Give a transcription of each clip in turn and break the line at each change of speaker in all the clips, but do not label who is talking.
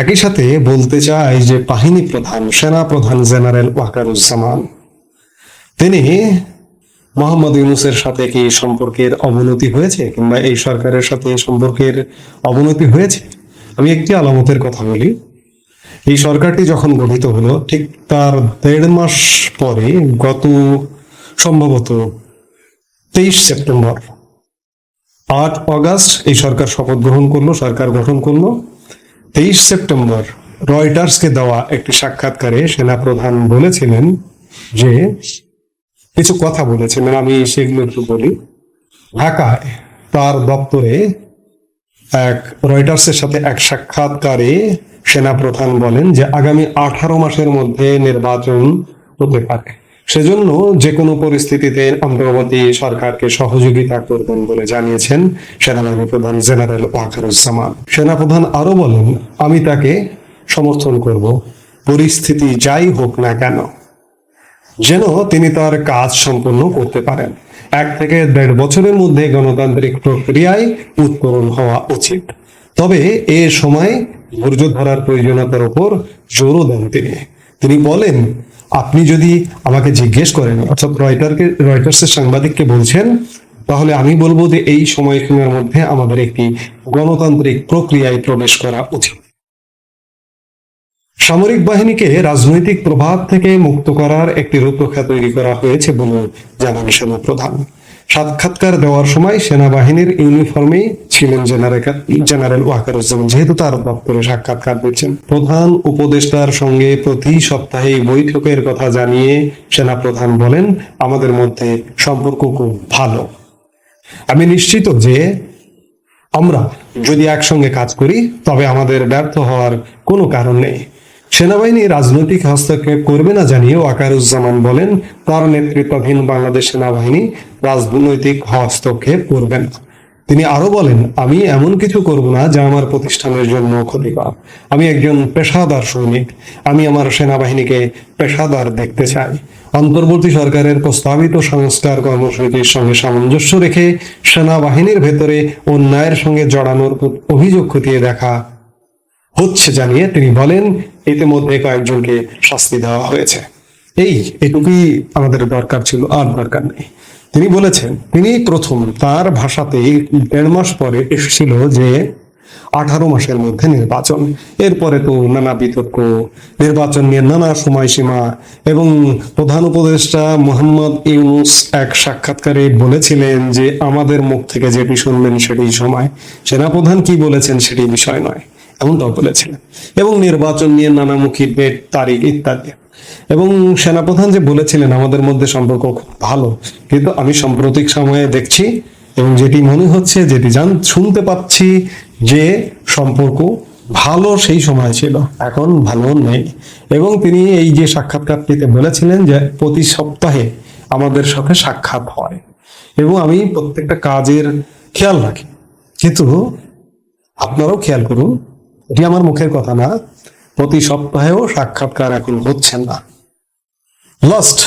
একই সাথে বলতে চাই যে বাহিনী প্রধান, সেনা প্রধান জেনারেল ওয়াকারুজ্জামান, তিনি মোহাম্মদ ইউনুসের সাথে কি সম্পর্কের অবনতি হয়েছে কিংবা এই সরকারের সাথে সম্পর্কের অবনতি হয়েছে? আমি একটি আলামতের কথা বলি। এই সরকারটি যখন গঠিত হলো, ঠিক তার দেড় মাস পরে, গত সম্ভবত তেইশ সেপ্টেম্বর, আট অগাস্ট এই সরকার শপথ গ্রহণ করল, সরকার গঠন করল। তেইশ সেপ্টেম্বর রয়টার্সকে দেওয়া একটি সাক্ষাৎকারে সেনাপ্রধান বলেছিলেন যে, কিছু কথা বলেছিলেন, আমি সেগুলো একটু বলি। ঢাকায় তার দপ্তরে এক রয়টার্সের সাথে এক সাক্ষাৎকারে সেনাপ্রধান বলেন যে, আগামী আঠারো মাসের মধ্যে নির্বাচন হতে পারে। সেজন্য যে কোনো পরিস্থিতিতে অন্তর্বর্তী সরকারকে সহযোগিতা করবেন বলে জানিয়েছেন সেনাবাহিনী প্রধান জেনারেল ওয়াকারুজ্জামান। সেনাপ্রধান আরও বলেন, আমি তাকে সমর্থন করব, পরিস্থিতি যাই হোক না কেন। যেন তিনি তার কাজ সম্পন্ন করতে পারেন। এক থেকে দেড় বছরের মধ্যে গণতান্ত্রিক প্রক্রিয়ায় উৎকরণ হওয়া উচিত। তবে এ সময় ধৈর্য ধরার প্রয়োজনীয়তার উপর জোরও দেন তিনি। তিনি বলেন আপনি যদি আমাকে জিজ্ঞেস করেন, অর্থাৎ রয়টারকে, রয়টার্সের সাংবাদিককে বলছেন, তাহলে আমি বলব যে এই সময়সীমার মধ্যে আমাদের একটি গণতান্ত্রিক প্রক্রিয়ায় প্রবেশ করা উচিত। সামরিক বাহিনীকে রাজনৈতিক প্রভাব থেকে মুক্ত করার একটি রূপরেখা তৈরি করা হয়েছে বলে জানান সেনাপ্রধান। প্রধান সাক্ষাৎকার দেওয়ার সময় সেনাবাহিনীর ইউনিফর্মেই ছিলেন জেনারেল ওয়াকারুজ্জামান যেহেতু তার দপ্তরে সাক্ষাৎকার দিচ্ছেন। প্রধান উপদেষ্টার সঙ্গে প্রতি সপ্তাহে বৈঠকের কথা জানিয়ে সেনা প্রধান বলেন, আমাদের মধ্যে সম্পর্ক খুব ভালো। আমি নিশ্চিত যে আমরা যদি একসঙ্গে কাজ করি, তবে আমাদের ব্যর্থ হওয়ার কোনো কারণ নেই। সেনাবাহিনী রাজনৈতিক হস্তক্ষেপ করবে না জানিয়ে ওয়াকারুজ্জামান বলেন, তার নেতৃত্বাধীন বাংলাদেশ সেনাবাহিনী রাজনৈতিক হস্তক্ষেপ করবে না। তিনি আরও বলেন, আমি এমন কিছু করব না যা আমার প্রতিষ্ঠানের জন্য ক্ষতিকর আমি একজন পেশাদার সৈনিক। আমি আমার সেনাবাহিনীকে পেশাদার দেখতে চাই। অন্তর্বর্তী সরকারের প্রস্তাবিত সংস্কার কর্মসূচির সঙ্গে সামঞ্জস্য রেখে সেনাবাহিনীর ভেতরে অন্যায়ের সঙ্গে জড়ানোর অভিযোগ খতিয়ে দেখা হচ্ছে জানিয়ে তিনি বলেন, ইতিমধ্যে কয়েকজনকে শাস্তি দেওয়া হয়েছে। এই এটুকুই আমাদের দরকার ছিল, আর দরকার নেই। তিনি বলেছেন, তিনি প্রথম তার ভাষাতেই দেড় মাস পরে এসেছিল যে আঠারো মাসের মধ্যে নির্বাচন। এরপরে তো নানা বিতর্ক, নির্বাচন নিয়ে নানা সময়সীমা এবং প্রধান উপদেষ্টা মোহাম্মদ ইউনুস এক সাক্ষাৎকারে বলেছিলেন যে, আমাদের মুখ থেকে যেটি শুনবেন সেটি সময়। সেনাপ্রধান কি বলেছেন সেটি বিষয় নয়। এমনটাও বলেছিলেন এবং নির্বাচন নিয়ে নানামুখী ডেট তারিখ ইত্যাদি। এবং সেনাপ্রধান যে বলেছিলেন, আমাদের মধ্যে সম্পর্ক খুব ভালো। কিন্তু আমি সাম্প্রতিক সময়ে দেখছি এবং যেটি মনে হচ্ছে, যেটি জান, শুনতে পাচ্ছি যে সম্পর্ক ভালো সেই সময় ছিল। এখন ভালো নেই। এবং তিনি এই যে সাক্ষাৎকারটিতে বলেছিলেন যে, প্রতি সপ্তাহে আমাদের সাথে সাক্ষাৎ হয়। এবং আমি প্রত্যেকটা কাজের খেয়াল রাখি। কিন্তু আপনারাও খেয়াল করুন এটি আমার মুখের কথা না। প্রতি সপ্তাহেও সাক্ষাৎকার এখন হচ্ছে না। লাস্ট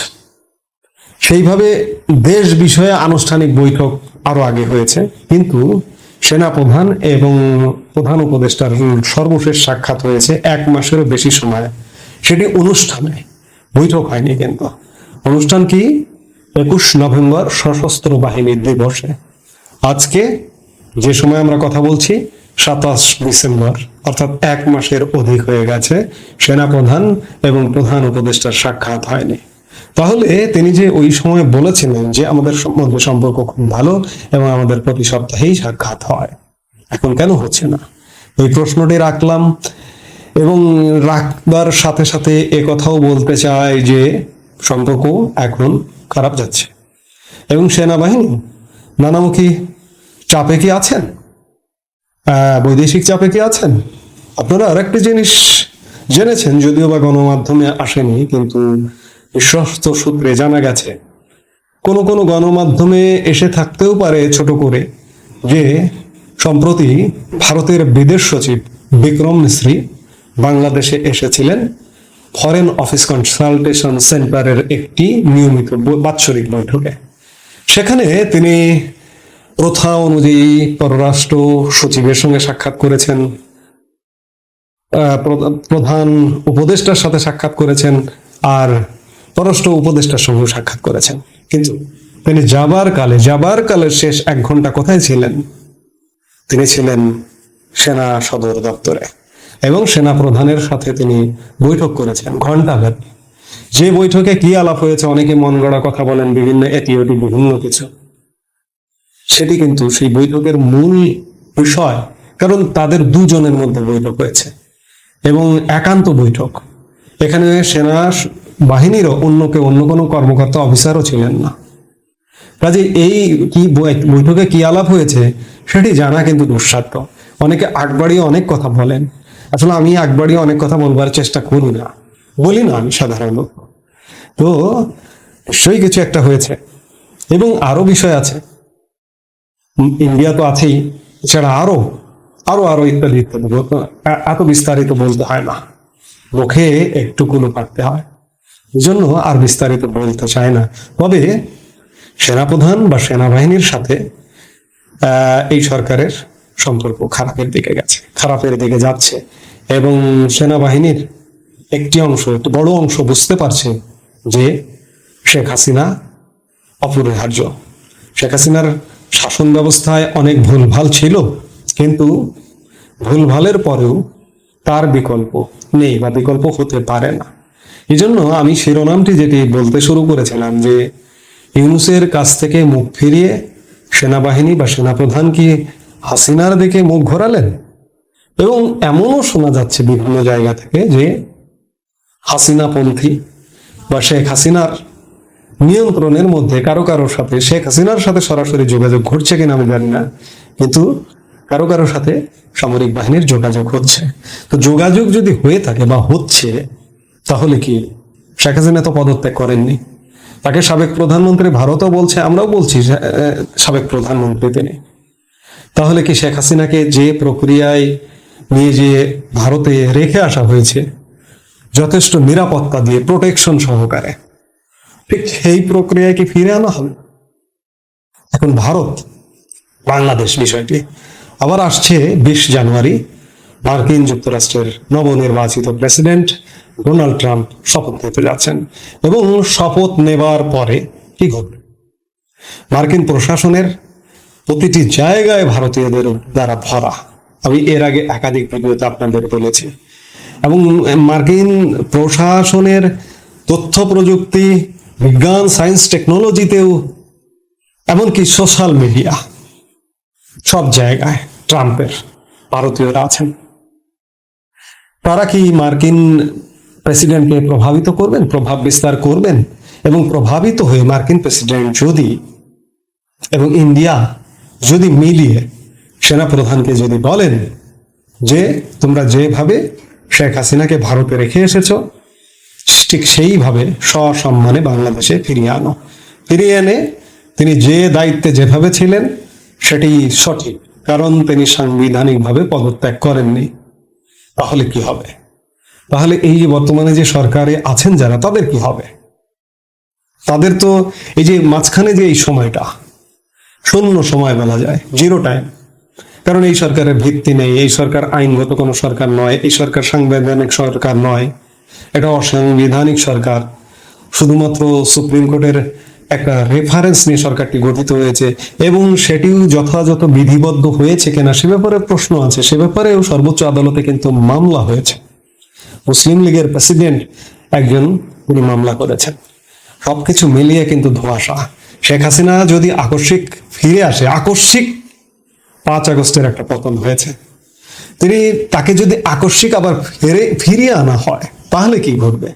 সেইভাবে দেশ বিষয়ে আনুষ্ঠানিক বৈঠক আরও আগে হয়েছে। কিন্তু সেনা প্রধান এবং প্রধান উপদেষ্টার সর্বশেষ সাক্ষাৎ হয়েছে এক মাসেরও বেশি সময়। সেটি অনুষ্ঠানে। বৈঠক হয়নি কিন্তু। অনুষ্ঠান কি? একুশ নভেম্বর সশস্ত্র বাহিনীর দিবসে। আজকে যে সময় আমরা কথা বলছি সাতাশ ডিসেম্বর, অর্থাৎ এক মাসের অধিক হয়ে গেছে সেনাপ্রধান এবং প্রধান উপদেষ্টার সাক্ষাৎ হয়নি। তাহলে তিনি যে ওই সময় বলেছিলেন যে আমাদের মধ্যে সম্পর্ক খুব ভালো এবং আমাদের প্রতি সপ্তাহেই সাক্ষাৎ হয়, এখন কেন হচ্ছে না? এই প্রশ্নটি রাখলাম এবং রাখবার সাথে সাথে কথাও বলতে চাই যে সম্পর্ক এখন খারাপ যাচ্ছে। এবং সেনাবাহিনী, নানামুখী চাপে কি আছেন? বৈদেশিক চাপে কি আছেন? আপনারা আরেকটি জিনিস জেনেছেন, যদিও বা গণমাধ্যমে আসেনি, কিন্তু বিশ্বস্ত সূত্রে জানা গেছে, কোন কোন গণমাধ্যমে এসে থাকতেও পারে ছোট করে যে, সম্প্রতি ভারতের বিদেশ সচিব বিক্রম মিশ্রী বাংলাদেশে এসেছিলেন ফরেন অফিস কনসালটেশন সেন্টারের একটি নিয়মিত বাৎসরিক বৈঠকে। সেখানে তিনি প্রথা অনুযায়ী পররাষ্ট্র সচিবের সঙ্গে সাক্ষাৎ করেছেন। প্রধান উপদেষ্টার সাথে সাক্ষাৎ করেছেন আর পররাষ্ট্র উপদেষ্টার সঙ্গে সাক্ষাৎ করেছেন। কিন্তু তিনি যাবার কালে, যাবার কালের শেষ এক ঘণ্টা কোথায় ছিলেন? তিনি ছিলেন সেনা সদর দপ্তরে এবং সেনা প্রধানের সাথে তিনি বৈঠক করেছেন ঘণ্টা ব্যাপী। যে বৈঠকে কি আলাপ হয়েছে, অনেকে মন কথা বলেন, বিভিন্ন এটিওটি বিভিন্ন কিছু। সেটি কিন্তু সেই বৈঠকের মূল বিষয়, কারণ তাদের দুজনের মধ্যে বৈঠক হয়েছে এবং একান্ত বৈঠক। এখানে সেনা বাহিনীরও অন্য কেউ, অন্য কোনো কর্মকর্তা অফিসারও ছিলেন না। কাজে এই কি বৈঠকে কি আলাপ হয়েছে সেটি জানা কিন্তু দুঃসাধ্য। অনেকে আগবাড়িয়ে অনেক কথা বলেন। আসলে আমি আগবাড়িয়ে অনেক কথা বলবার চেষ্টা করি না। বলি না আমি সাধারণত। তো নিশ্চয়ই কিছু একটা হয়েছে। এবং আরও বিষয় আছে। ইন্ডিয়া তো আছেই, এছাড়া আরও আরও আরও ইত্যাদি ইত্যাদি। এত বিস্তারিত বলতে হয় না। মুখে একটুকুলো পাঠতে হয়। জন্য আর বিস্তারিত বলতে চায় না। তবে সেনাপ্রধান বা সেনাবাহিনীর সাথে এই সরকারের সম্পর্ক খারাপের দিকে গেছে, খারাপের দিকে যাচ্ছে। এবং সেনাবাহিনীর একটি অংশ, একটি বড় অংশ বুঝতে পারছে যে শেখ হাসিনা অপরিহার্য। শেখ হাসিনার শাসন ব্যবস্থায় অনেক ভুলভাল ছিল, কিন্তু ভুলভালের পরেও তার বিকল্প নেই বা বিকল্প হতে পারে না। এই জন্য আমি শিরোনামটি যেটি বলতে শুরু করেছিলাম যে, ইউনুসের কাছ থেকে মুখ ফিরিয়ে সেনাবাহিনী বা সেনাপ্রধান কি হাসিনার দিকে মুখ ঘোরালেন? এবং এমনও শোনা যাচ্ছে বিভিন্ন জায়গা থেকে যে, হাসিনাপন্থী বা শেখ হাসিনার নিয়ন্ত্রণের মধ্যে কারও কারোর সাথে শেখ হাসিনার সাথে সরাসরি যোগাযোগ ঘটছে কিনা আমি জানি না। কিন্তু কারও কারোর সাথে সামরিক বাহিনীর যোগাযোগ হচ্ছে। তো যোগাযোগ যদি হয়ে থাকে বা হচ্ছে, তাহলে কি শেখ হাসিনা তো পদত্যাগ করেননি? তাকে সাবেক প্রধানমন্ত্রী ভারতও বলছে, আমরাও বলছি সাবেক প্রধানমন্ত্রী তিনি। তাহলে কি শেখ হাসিনাকে যে প্রক্রিয়ায় নিয়ে যে ভারতে রেখে আসা হয়েছে, যথেষ্ট নিরাপত্তা দিয়ে প্রোটেকশন সহকারে ঠিক সেই প্রক্রিয়ায় কি ফিরে আনা হবে? এখন ভারত, বাংলাদেশ বিষয়টি আবার আসছে বিশ জানুয়ারি, মার্কিন যুক্তরাষ্ট্রের নবনির্বাচিত প্রেসিডেন্ট ডোনাল্ড ট্রাম্প শপথ নিতে যাচ্ছেন এবং শপথ নেবার পরে কি ঘটবে? মার্কিন প্রশাসনের প্রতিটি জায়গায় ভারতীয়দের দ্বারা ভরা। আমি এর আগে একাধিক ভিডিওতে আপনাদের বলেছি। এবং মার্কিন প্রশাসনের তথ্য প্রযুক্তি বিজ্ঞান সায়েন্স টেকনোলজিতেও এমনকি সোশ্যাল মিডিয়া সব জায়গায় ট্রাম্পের ভারতীয়রা আছেন। তারা কি মার্কিন প্রেসিডেন্টকে প্রভাবিত করবেন, প্রভাব বিস্তার করবেন এবং প্রভাবিত হয়ে মার্কিন প্রেসিডেন্ট যদি এবং ইন্ডিয়া যদি মিলিয়ে সেনাপ্রধানকে যদি বলেন যে তোমরা যেভাবে শেখ হাসিনাকে ভারতে রেখে এসেছ ঠিক সেইভাবে সসম্মানে বাংলাদেশে ফিরিয়ে আনো। ফিরিয়ে এনে তিনি যে দায়িত্বে যেভাবে ছিলেন, সেটি সঠিক, কারণ তিনি সাংবিধানিকভাবে পদত্যাগ করেননি। তাহলে কি হবে? তাহলে এই যে বর্তমানে যে সরকারে আছেন যারা, তাদের কি হবে? তাদের তো এই যে মাঝখানে যে এই সময়টা, শূন্য সময় বলা যায়, জিরো টাইম। কারণ এই সরকারের ভিত্তি নেই, এই সরকার আইনগত কোনো সরকার নয়, এই সরকার সাংবিধানিক সরকার নয়। এটা অসাংবিধানিক সরকার। শুধুমাত্র সুপ্রিম কোর্টের একটা রেফারেন্স নিয়ে সরকারটি গঠিত হয়েছে এবং সেটিও যথাযথ বিধিবদ্ধ হয়েছে কিনা সে ব্যাপারে প্রশ্ন আছে। সে ব্যাপারেও সর্বোচ্চ আদালতে কিন্তু মামলা হয়েছে। মুসলিম লীগের প্রেসিডেন্ট একজন তিনি মামলা করেছেন। সবকিছু মিলিয়ে কিন্তু ধোঁয়াশা। শেখ হাসিনা যদি আকস্মিক ফিরে আসে, আকস্মিক পাঁচ আগস্টের একটা পতন হয়েছে। তিনি তাকে যদি আকস্মিক আবার ফিরে, ফিরিয়ে আনা হয় তাহলে কি ঘটবে?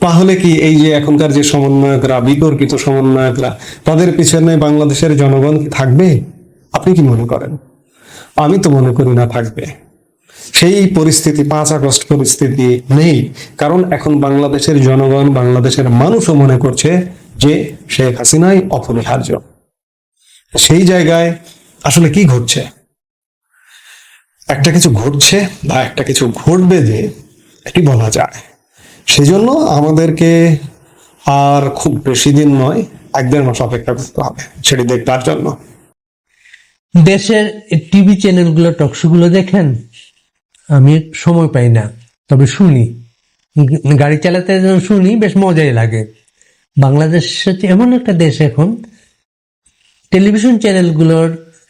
তাহলে কি এই যে এখনকার যে সমন্বয়করা, বিতর্কিত সমন্বয়করা, তাদের পিছনে বাংলাদেশের জনগণ কি থাকবে? আপনি কি মনে করেন? আমি তো মনে করি না থাকবে। সেই পরিস্থিতি, পাঁচ আগস্ট পরিস্থিতি নেই। কারণ এখন বাংলাদেশের জনগণ, বাংলাদেশের মানুষও মনে করছে যে শেখ হাসিনাই অপরিহার্য। সেই জায়গায় আসলে কি ঘটছে? একটা কিছু ঘটছে বা একটা কিছু ঘটবে যে এটি বলা যায়। সেজন্য আমাদেরকে আর খুব বেশি দিন নয়, এক দেড় মাস অপেক্ষা করতে হবে সেটি দেখবার জন্য।
দেশের টিভি চ্যানেলগুলো, টকশোগুলো দেখেন, আমি সময় পাই না, তবে শুনি। গাড়ি চালাতে শুনি, বেশ মজাই লাগে। বাংলাদেশ হচ্ছে এমন একটা দেশ এখন, টেলিভিশন চ্যানেলগুলোর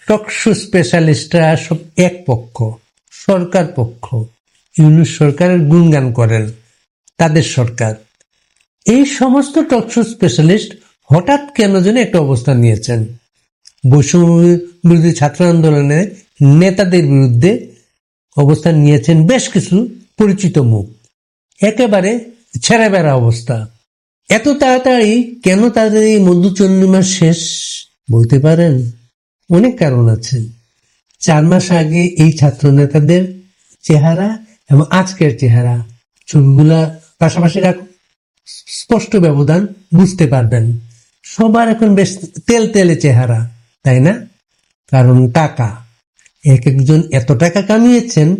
টকশো স্পেশালিস্টরা সব এক পক্ষ, সরকার পক্ষ, ইউনুস সরকারের গুণগান করেন। তাদের সরকার। এই সমস্ত টকশো স্পেশালিস্ট হঠাৎ কেন যেন একটা অবস্থান নিয়েছেন? বৈষম্য বিরোধী ছাত্র আন্দোলনে নেতাদের বিরুদ্ধে অবস্থান নিয়েছেন বেশ কিছু পরিচিত মুখ। একেবারে ছেড়ে বেড়া অবস্থা। এত তাড়াতাড়ি কেন তাদের এই মধুচন্দ্রিমা শেষ বলতে পারেন? অনেক কারণ আছে। চার মাস আগে এই ছাত্র নেতাদের চেহারা এবং আজকের চেহারা, ছবিগুলা পাশাপাশি রাখুন স্পষ্ট ব্যবধান বুঝতে পারবেন। সবার এখন বেশ তেল তেলে চেহারা, তাই না? কারণ টাকা। এক একজন এত টাকা কামিয়েছেন,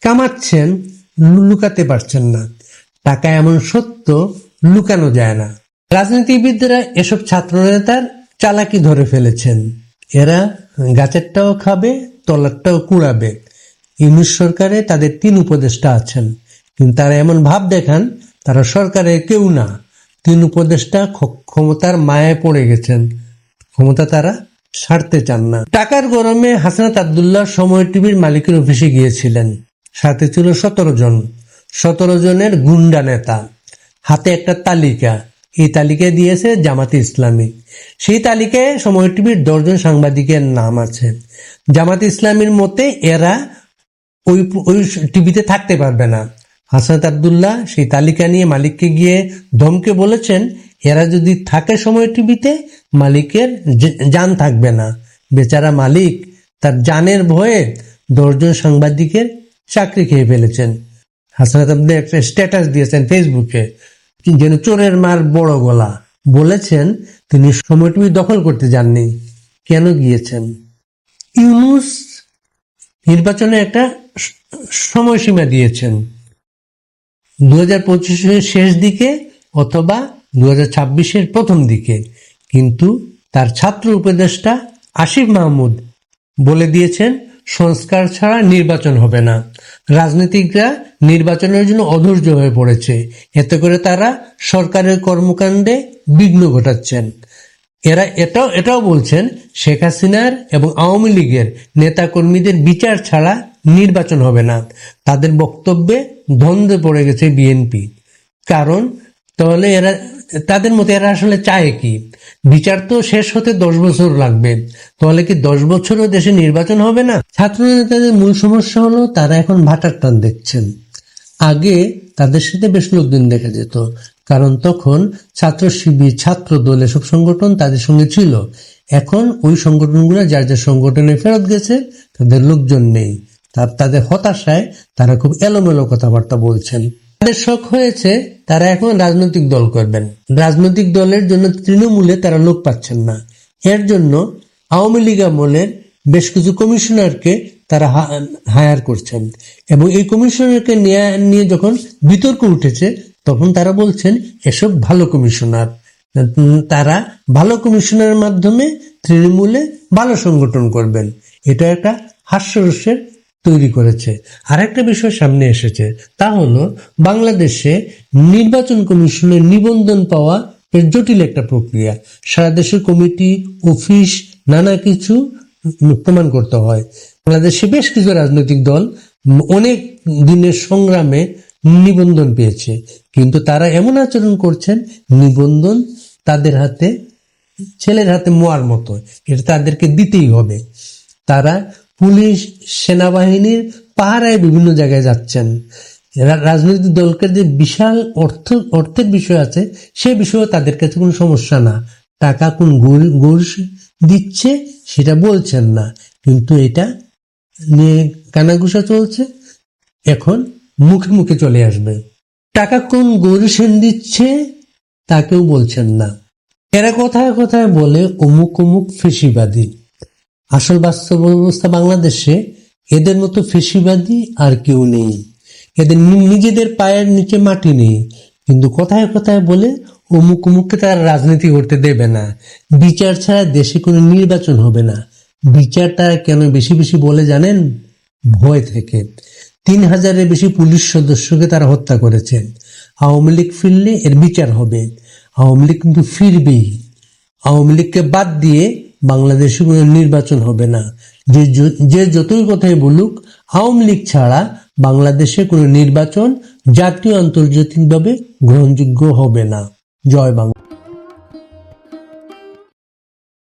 কামাচ্ছেন, লুকাতে পারছেন না। টাকা এমন সত্য, লুকানো যায় না। রাজনীতিবিদরা এসব ছাত্র নেতার চালাকি ধরে ফেলেছেন। এরা গাছেরটাও খাবে, তলারটাও কুড়াবে। ইউনিশ সরকারে তাদের তিন উপদেষ্টা আছেন। কিন্তু তারা এমন ভাব দেখান, তারা সরকারে কেউ না। তিন উপদেষ্টা ক্ষমতার মায়ায় পড়ে গেছেন। ক্ষমতা তারা ছাড়তে চান না। টাকার গরমে হাসনাত আবদুল্লাহ সময় টিভির মালিকের অফিসে গিয়েছিলেন। সাথে ছিল সতেরো জন। সতেরো জনের গুন্ডা নেতা। হাতে একটা তালিকা। এই তালিকায় দিয়েছে জামাতে ইসলামী। সেই তালিকায় সময় টিভির দশজন সাংবাদিকের নাম আছে। জামাতে ইসলামীর মতে এরা ওই ওই টিভিতে থাকতে পারবে না। হাসনাত আবদুল্লাহ সেই তালিকা নিয়ে মালিককে গিয়ে ধমকে বলেছেন, এরা যদি থাকে সময় টিভিতে, মালিকের যান থাকবে না। বেচারা মালিক তার জানের ভয়ে দশজন সাংবাদিকের চাকরি খেয়ে ফেলেছেন। হাসনাত আবদুল্লাহ একটা স্ট্যাটাস দিয়েছেন ফেসবুকে যেন চোরের মার বড় গলা। বলেছেন, তিনি সময় টিভি দখল করতে যাননি। কেন গিয়েছেন? ইউনুস নির্বাচনে একটা সময়সীমা দিয়েছেন। দু হাজার শেষ দিকে অথবা দু হাজার ছাব্বিশের প্রথম দিকে। কিন্তু তার ছাত্র উপদেষ্টা আসিফ মাহমুদ বলে দিয়েছেন, সংস্কার ছাড়া নির্বাচন হবে না। রাজনীতিকরা নির্বাচনের জন্য অধৈর্য হয়ে পড়েছে। এতে করে তারা সরকারের কর্মকাণ্ডে বিঘ্ন ঘটাচ্ছেন। এরা এটাও এটাও বলছেন, শেখ হাসিনার এবং আওয়ামী লীগের নেতাকর্মীদের বিচার ছাড়া নির্বাচন হবে না। তাদের বক্তব্যে দ্বন্দ্বে পড়ে গেছে বিএনপি। কারণ তাহলে এরা, তাদের মতে এরা আসলে চায় কি? বিচার তো শেষ হতে দশ বছর লাগবে। তাহলে কি দশ বছরও দেশে নির্বাচন হবে না? ছাত্র নেতাদের মূল সমস্যা হলো তারা এখন ভাটার টান দেখছেন। আগে তাদের সাথে বেশ লোকজন দেখা যেত। কারণ তখন ছাত্র শিবির, ছাত্র দল এসব সংগঠন তাদের সঙ্গে ছিল। এখন ওই সংগঠনগুলো যার যার সংগঠনে ফেরত গেছে, তাদের লোকজন নেই। তার তাদের হতাশায় তারা খুব এলোমেলো কথাবার্তা বলছেন। তাদের শখ হয়েছে তারা এখন রাজনৈতিক দল করবেন। রাজনৈতিক দলের জন্য তৃণমূলে তারা লোক পাচ্ছেন না। এর জন্য আওয়ামী লীগ আমলের বেশ কিছু কমিশনারকে তারা হায়ার করছেন। এবং এই কমিশনারকে নিয়ে যখন বিতর্ক উঠেছে, তখন তারা বলছেন, এসব ভালো কমিশনার। তারা ভালো কমিশনারের মাধ্যমে তৃণমূলে ভালো সংগঠন করবেন। এটা একটা হাস্যরস্যের তৈরি করেছে। আরেকটা বিষয় সামনে এসেছে, তা হলো বাংলাদেশে নির্বাচন কমিশনের নিবন্ধন পাওয়া বেশ জটিল একটা প্রক্রিয়া। সারা দেশের কমিটি, অফিস, নানা কিছু প্রমাণ করতে হয়। বাংলাদেশে বেশ কিছু রাজনৈতিক দল অনেক দিনের সংগ্রামে নিবন্ধন পেয়েছে। কিন্তু তারা এমন আচরণ করছেন, নিবন্ধন তাদের হাতে, ছেলের হাতে মোয়ার মতো, এটা তাদেরকে দিতেই হবে। তারা পুলিশ, সেনাবাহিনীর পাহারায় বিভিন্ন জায়গায় যাচ্ছেন। রাজনৈতিক দলকে যে বিশাল অর্থ, অর্থের বিষয় আছে, সে বিষয়ে তাদের কাছে কোনো সমস্যা না। টাকা কোন ঘুষ- দিচ্ছে, সেটা বলছেন না। কিন্তু এটা নিয়ে কানাঘুষা চলছে, এখন মুখে মুখে চলে আসবে। টাকা কোন গরু সেন দিচ্ছে তাকেও বলছেন না। এরা কথায় কথায় বলে অমুক অমুক ফেসিবাদী। আসল বাস্তব অবস্থা বাংলাদেশে এদের মতো ফেসিবাদী আর কেউ নেই। এদের নিজেদের পায়ের নিচে মাটি নেই। কিন্তু কথায় কথায় বলে অমুক অমুককে তারা রাজনীতি করতে দেবে না। বিচার ছাড়া দেশে কোনো নির্বাচন হবে না। বিচার তারা কেন বেশি বেশি বলে জানেন? ভয় থেকে। তিন হাজারের বেশি পুলিশ সদস্যকে তারা হত্যা করেছেন আওয়ামী লীগ ফিরলে এর বিচার হবে। আওয়ামী লীগ কিন্তু ফিরবেই। আওয়ামী লীগকে বাদ দিয়ে বাংলাদেশে কোনো নির্বাচন হবে না। যে যে যতই কথাই বলুক, আওয়ামী লীগ ছাড়া বাংলাদেশে কোনো নির্বাচন জাতীয় আন্তর্জাতিকভাবে গ্রহণযোগ্য হবে না। জয় বাংলা।